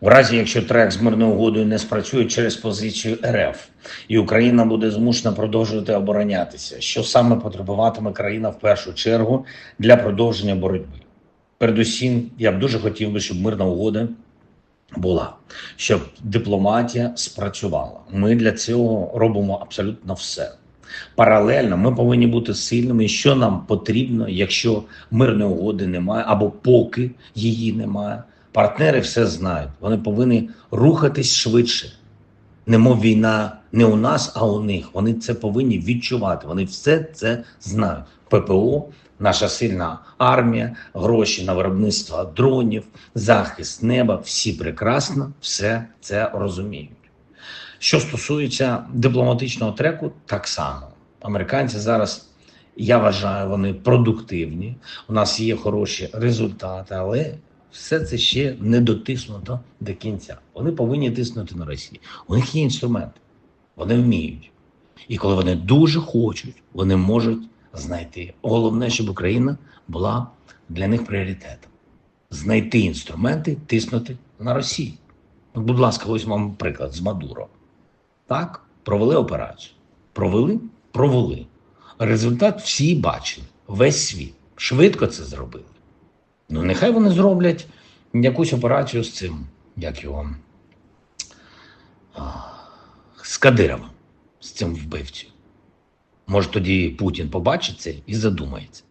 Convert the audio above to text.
У разі, якщо трек з мирною угодою не спрацює через позицію РФ, і Україна буде змушена продовжувати оборонятися, що саме потребуватиме країна в першу чергу для продовження боротьби. Передусім, я б дуже хотів би, щоб мирна угода була, щоб дипломатія спрацювала. Ми для цього робимо абсолютно все. Паралельно ми повинні бути сильними. Що нам потрібно, якщо мирної угоди немає, або поки її немає. Партнери все знають. Вони повинні рухатись швидше. Немов війна не у нас, а у них. Вони це повинні відчувати. Вони все це знають. ППО, наша сильна армія, гроші на виробництво дронів, захист неба. Всі прекрасно все це розуміють. Що стосується дипломатичного треку, так само американці зараз, я вважаю, вони продуктивні. У нас є хороші результати, але все це ще не дотиснуто до кінця. Вони повинні тиснути на Росію. У них є інструменти, вони вміють. І коли вони дуже хочуть, вони можуть знайти. Головне, щоб Україна була для них пріоритетом. Знайти інструменти, тиснути на Росію. Будь ласка, ось вам приклад з Мадуро. Так, провели операцію. Провели, провели. Результат всі бачили, весь світ. Швидко це зробили. Ну, нехай вони зроблять якусь операцію з цим, як його, з Кадировим, з цим вбивцем. Може, тоді Путін побачить це і задумається.